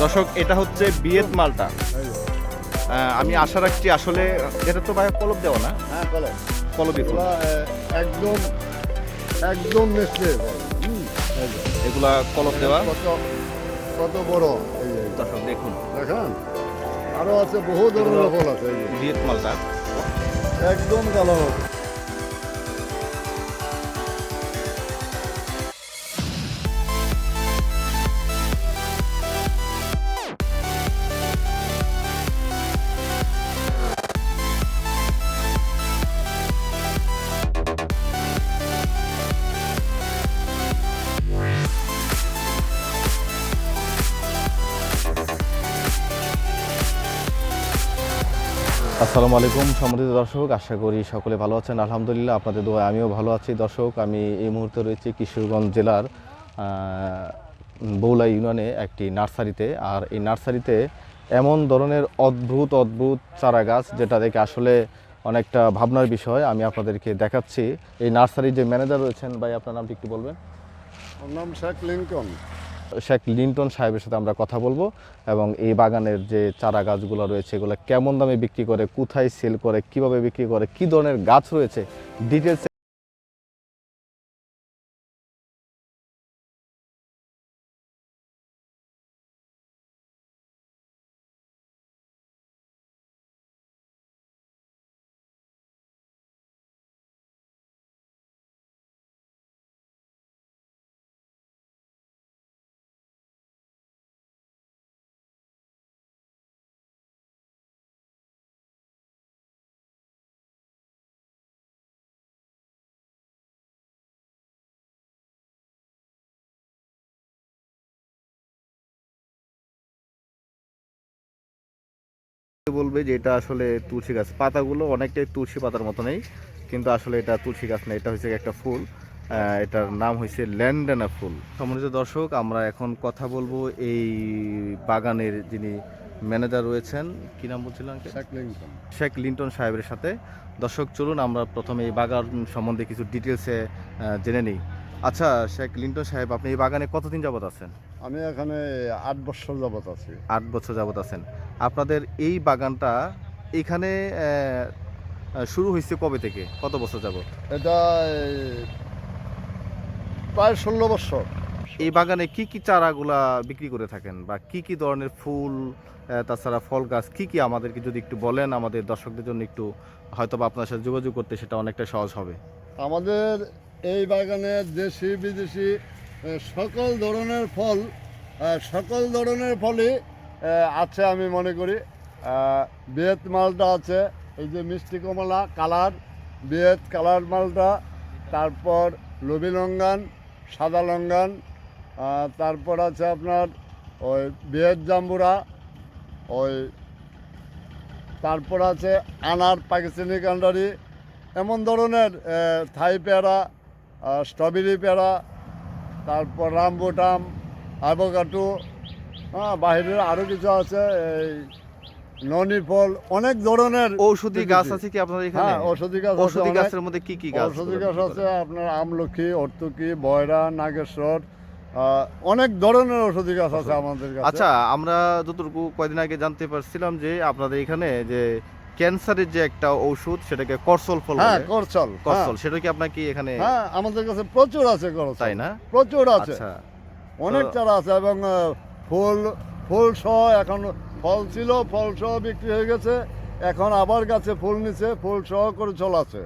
দর্শক এটা হচ্ছে বিয়েত মালটা। আমি আশা রাখছি আসলে এটা তো ভাই কলব দেওয়া না? হ্যাঁ ফুল এগুলা একদম একদম এগুলা কলব দেওয়া? কত কত বড়? এই। দর্শক দেখুন। দেখেন? আরও আছে বহু ধরনের ফল আছে এই মালটা। একদম কালো আসসালামু আলাইকুম, সম্মানিত দর্শক, আশা করি সকলে ভালো আছেন। আলহামদুলিল্লাহ আপনাদের দোয়া আমিও ভালো আছি। দর্শক, আমি এই মুহূর্তে রয়েছি কিশোরগঞ্জ জেলার বৌলা ইউনিয়নে একটি নার্সারিতে। আর এই নার্সারিতে এমন ধরনের অদ্ভুত অদ্ভুত চারা গাছ, যেটা দেখে আসলে অনেকটা ভাবনার বিষয়, আমি আপনাদেরকে দেখাচ্ছি। এই নার্সারির যে ম্যানেজার রয়েছেন, ভাই, আপনার নামটি একটু বলবেন? নাম শেখ লিঙ্কন শেখ লিন্টন সাহেবের সাথে আমরা কথা বলব এবং এই বাগানের যে চারা গাছগুলো রয়েছে, এগুলো কেমন দামে বিক্রি করে, কোথায় সেল করে, কীভাবে বিক্রি করে, কি ধরনের গাছ রয়েছে ডিটেলস বলবে যে এটা আসলে তুলসী গাছ। পাতাগুলো অনেকটাই তুলসী পাতার মতো নেই কিন্তু আসলে এটা তুলসী গাছ না এটা হচ্ছে একটা ফুল। এটার নাম হয়েছে ল্যান্ডানা ফুল। সম্মানিত দর্শক আমরা এখন কথা বলব এই বাগানের যিনি ম্যানেজার রয়েছেন কি নাম বলছিলেন uncle? শেখ লিঙ্কন শেখ লিন্টন সাহেবের সাথে। দর্শক চলুন আমরা প্রথমে এই বাগান সম্বন্ধে কিছু ডিটেলসে জেনে নিই। আচ্ছা শেখ লিন্টন সাহেব আপনি এই বাগানে কতদিন যাবত আছেন? আমি এখানে আট বছর যাবত আছি। আট বছর যাবত আছেন। আপনাদের এই বাগানটা এখানে শুরু হয়েছে কবে থেকে? কত বছর যাবৎ? এটা প্রায় ষোলো বছর। এই বাগানে কি কি চারাগুলা বিক্রি করে থাকেন? বা কি কি ধরনের ফুল তাছাড়া ফল গাছ কি কি আমাদেরকে যদি একটু বলেন আমাদের দর্শকদের জন্য একটু হয়তো বা আপনার সাথে যোগাযোগ করতে সেটা অনেকটা সহজ হবে। আমাদের এই বাগানে দেশি বিদেশি সকল ধরনের ফল সকল ধরনের ফলই আছে আমি মনে করি। বেত মালটা আছে, এই যে মিষ্টি কমলা, কালার, বেত, কালার মালটা, তারপর লবি লঙ্গান সাদা লঙ্গান তারপর আছে আপনার ওই বেত জাম্বুরা, ওই তারপর আছে আনার পাকিস্তানি কান্ডারি, এমন ধরনের থাই পেয়ারা স্ট্রবেরি পেয়ারা তারপর রামবোটাম অ্যাভোকাটো হ্যাঁ বাইরের আরও কিছু আছে এই ননি ফল অনেক ধরনের ঔষধি গাছ আছে কি আপনাদের এখানে? হ্যাঁ ঔষধি গাছ ঔষধি গাছের মধ্যে কি কি গাছ ঔষধি গাছ আছে আপনার আমলকি অর্তুকি বয়রা নাগেশ্বর অনেক ধরনের ঔষধি গাছ আছে আমাদের কাছে। আচ্ছা আমরা যতটুকু কয়দিন আগে জানতে পারছিলাম যে আপনাদের এখানে যে ক্যান্সারের যে একটা ঔষধ সেটাকে করসল ফল হ্যাঁ বলে। করচল করসল সেটা কি আপনার কি এখানে হ্যাঁ, হ্যাঁ আমাদের কাছে প্রচুর আছে করচল তাই না? প্রচুর আছে। আচ্ছা। অনেক চারা আছে এবং ফুল ফুল সহ এখন ফল ছিল ফল সহ বিক্রি হয়ে গেছে। এখন আবার গাছে ফুল নিছে ফুল সহ করে চল আছে।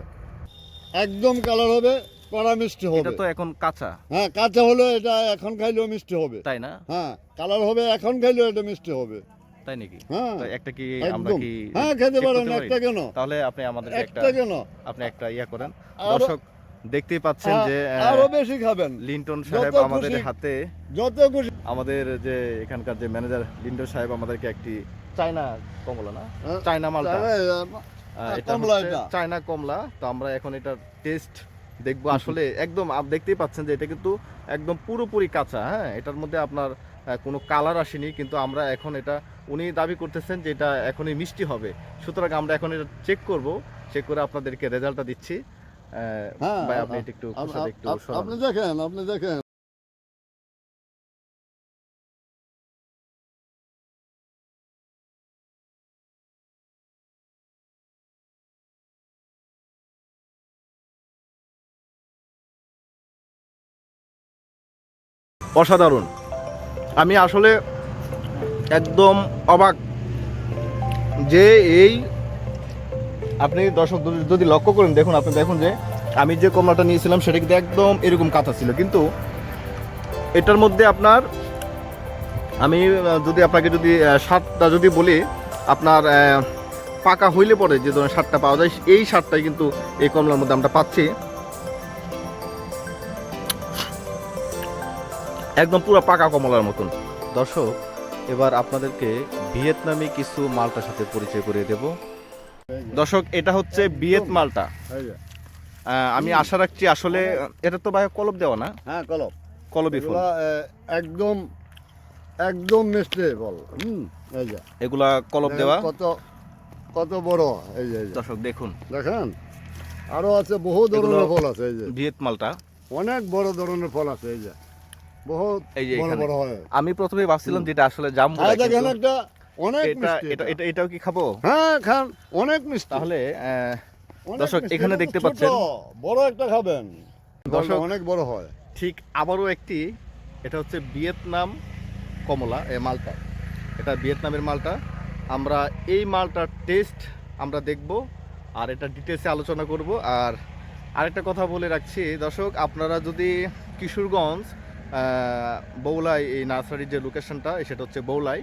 একদম কালার হবে কড়া মিষ্টি এটা হবে তো এখন কাঁচা। হ্যাঁ কাঁচা হলে এটা এখন খাইলেও মিষ্টি হবে। তাই না? হ্যাঁ কালার হবে এখন খাইলেও এটা মিষ্টি হবে। তাই নাকি? হ্যাঁ একটা কি আমরা কি হ্যাঁ খেতে পারেন একটা কেন? তাহলে আপনি আমাদের একটা কেন? আপনি একটা ইয়া করেন। দর্শক দেখতেই পাচ্ছেন যে আরও বেশি খাবেন। লিন্টন সাহেব আমাদের হাতে যত খুশি আমাদের যে এখানকার যে ম্যানেজার লিন্টন সাহেব আমাদেরকে একটি চায়না কমলা না? হ্যাঁ, চায়না মালটা। হ্যাঁ, এটা। চায়না কমলা। তো আমরা এখন এটা টেস্ট দেখব। আসলে একদম দেখতেই পাচ্ছেন যে এটা কিন্তু একদম পুরোপুরি কাঁচা হ্যাঁ? এটার মধ্যে আপনার কোনো কালার আসেনি কিন্তু আমরা এখন এটা উনি দাবি করতেছেন যে এটা এখনই মিষ্টি হবে। সুতরাং আমরা এখন এটা চেক করব চেক করে আপনাদেরকে রেজাল্টটা দিচ্ছি। হ্যাঁ ভাই আপনি একটু আপনি দেখেন আপনি দেখেন। অসাধারণ। আমি আসলে একদম অবাক যে এই আপনি দর্শক যদি- লক্ষ্য করেন, দেখুন, আপনি দেখুন যে আমি যে কমলাটা নিয়েছিলাম, সেটা কিন্তু একদম এরকম কাঁচা ছিল। কিন্তু এটার মধ্যে আপনার আমি যদি আপনাকে যদি স্বাদটা যদি বলি, আপনার পাকা হইলে পরে যে ধরনের স্বাদটা পাওয়া যায়, এই স্বাদটাই কিন্তু এই কমলার মধ্যে আমরা পাচ্ছি। একদম পুরো পাকা কমলার মতন। দর্শক এবার আপনাদেরকে ভিয়েতনামি কিছু মালটার সাথে পরিচয় করিয়ে দেব। দর্শক এটা হচ্ছে ভিয়েত মালটা। আমি আশা রাখছি আসলে এটা তো ভাই কলব দেওয়া না? হ্যাঁ কলবি। ফল। এগুলা, এ, একদম একদম মিষ্টি বল হুম এই যে। এগুলা কলব দেওয়া। কত কত বড় এই যে দর্শক দেখুন। দেখেন? আরও আছে বহু ধরনের ফল আছে এই যে। ভিয়েত মালটা। অনেক বড় ধরনের ফল আছে এই যে। বহুত এই যে বড় এখানে। বড় হয়। আমি প্রথমে ভাবছিলাম যেটা আসলে জাম্বু আর দেখেন একটা অনেক এটা মিষ্টি এটা এটা। এটা এটাও কি খাব? হ্যাঁ খান। অনেক মিষ্টি। তাহলে আহ, অনেক দর্শক, মিষ্টি। এখানে দেখতে ছোট, পাচ্ছেন। বড় একটা খাবেন। দর্শক- দর্শক অনেক বড় হয়। ঠিক আবারও একটি এটা হচ্ছে ভিয়েতনাম কমলা এ মালটা। এটা ভিয়েতনামের মালটা। আমরা এই মালটার টেস্ট আমরা দেখব আর এটা ডিটেলসে আলোচনা করব। আর আরেকটা কথা বলে রাখছি দর্শক আপনারা যদি কিশোরগঞ্জ বৌলাই এই নার্সারির যে লোকেশনটা সেটা হচ্ছে বৌলাই।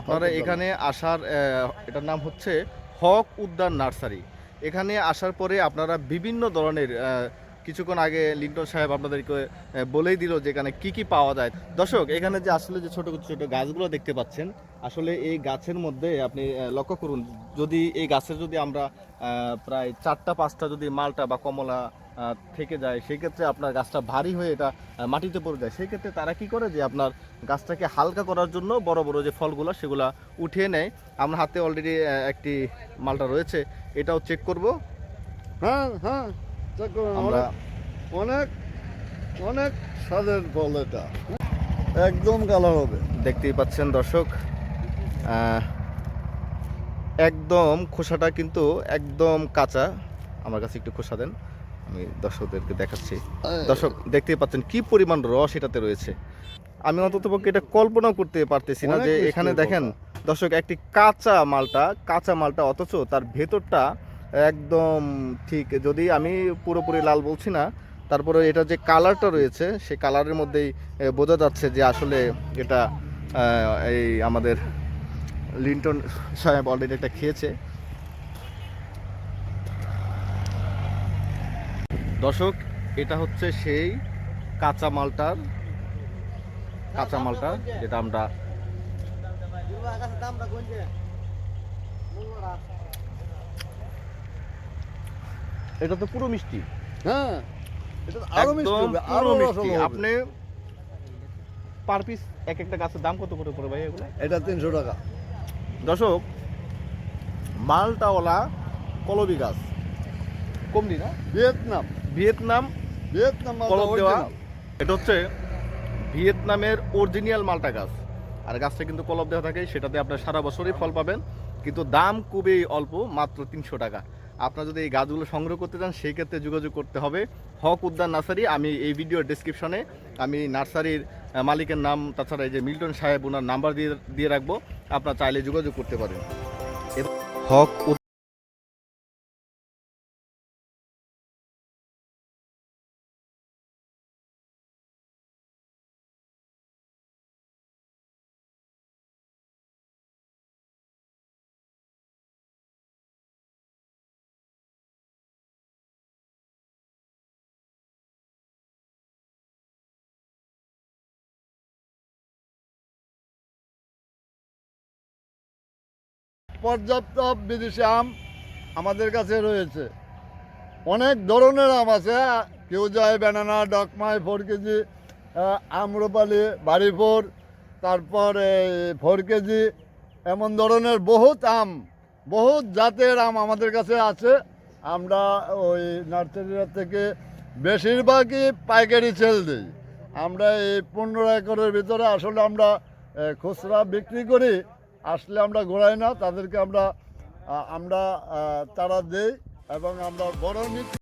আপনারা এখানে আসার এটার নাম হচ্ছে হক উদ্যান নার্সারি। এখানে আসার পরে আপনারা বিভিন্ন ধরনের কিছুক্ষণ আগে লিন্টন সাহেব আপনাদেরকে বলেই দিল যে এখানে কি কি পাওয়া যায়। দর্শক এখানে যে আসলে যে ছোট ছোট গাছগুলো দেখতে পাচ্ছেন আসলে এই গাছের মধ্যে আপনি লক্ষ্য করুন যদি এই গাছের যদি আমরা প্রায় চারটা পাঁচটা যদি মালটা বা কমলা থেকে যায় সেই ক্ষেত্রে আপনার গাছটা ভারী হয়ে এটা মাটিতে পড়ে যায়। সেই ক্ষেত্রে তারা কি করে যে আপনার গাছটাকে হালকা করার জন্য বড় বড় যে ফলগুলো সেগুলা উঠিয়ে নেয়। আমরা হাতে অলরেডি একটি মালটা রয়েছে এটাও চেক করব। হ্যাঁ হ্যাঁ করুন, আমরা অনেক- অনেক স্বাদের ফল এটা। একদম কালার হবে। দেখতেই পাচ্ছেন দর্শক একদম খোসাটা কিন্তু একদম কাঁচা। আমার কাছে একটু খোসা দেন। আমি দর্শকদেরকে দেখাচ্ছি। দর্শক দেখতেই পাচ্ছেন কি পরিমাণ রস এটাতে রয়েছে। আমি অন্তত পক্ষে এটা কল্পনাও করতে পারতেছি না যে এখানে দেখেন দর্শক একটি কাঁচা মালটা কাঁচা মালটা অথচ তার ভেতরটা একদম ঠিক যদি আমি পুরোপুরি লাল বলছি না তারপরে এটা যে কালারটা রয়েছে সেই কালারের মধ্যেই বোঝা যাচ্ছে যে আসলে এটা এই আমাদের লিন্টন সাহেব অলরেডি একটা খেয়েছে। দর্শক এটা হচ্ছে সেই কাঁচা মালটার কাঁচা মালটা যেটা আমরা এটা তো পুরো মিষ্টি। হ্যাঁ আপনি পার পিস এক একটা গাছের দাম কত করে পড়ে ভাই এগুলো? এটা তিনশো টাকা। দর্শক মালটাওয়ালা কলবি গাছ। কমলি না? ভিয়েতনাম। ভিয়েতনাম ভিয়েতনাম মালটা দেওয়া এটা হচ্ছে ভিয়েতনামের অরিজিনাল মালটা গাছ। আর গাছটা কিন্তু কলব দেওয়া থাকে সেটাতে আপনার সারা বছরই ফল পাবেন। কিন্তু দাম খুবই অল্প মাত্র তিনশো টাকা। আপনারা যদি এই গাছগুলো সংগ্রহ করতে চান সেই ক্ষেত্রে যোগাযোগ করতে হবে হক উদ্যান নার্সারি। আমি এই ভিডিওর ডিসক্রিপশনে আমি নার্সারির মালিকের নাম তাছাড়া এই যে মিল্টন সাহেব ওনার নাম্বার দিয়ে দিয়ে রাখব। আপনারা চাইলে যোগাযোগ করতে পারেন। হক পর্যাপ্ত বিদেশি আম আমাদের কাছে রয়েছে। অনেক ধরনের আম আছে, কেউ যায় ব্যানানা ডকমাই ফোর কেজি আম্রপালি, বাড়িফোর, তারপর ফোর কেজি এমন ধরনের বহুত আম, বহুত জাতের আম আমাদের কাছে আছে। আমরা ওই নার্সারির থেকে বেশিরভাগই পাইকারি সেল দিই। আমরা এই পনেরো একরের ভিতরে আসলে আমরা খুচরা বিক্রি করি। আসলে আমরা ঘোরাই না তাদেরকে আমরা আমরা তারা দেই এবং আমরা বড় নিচ্ছি।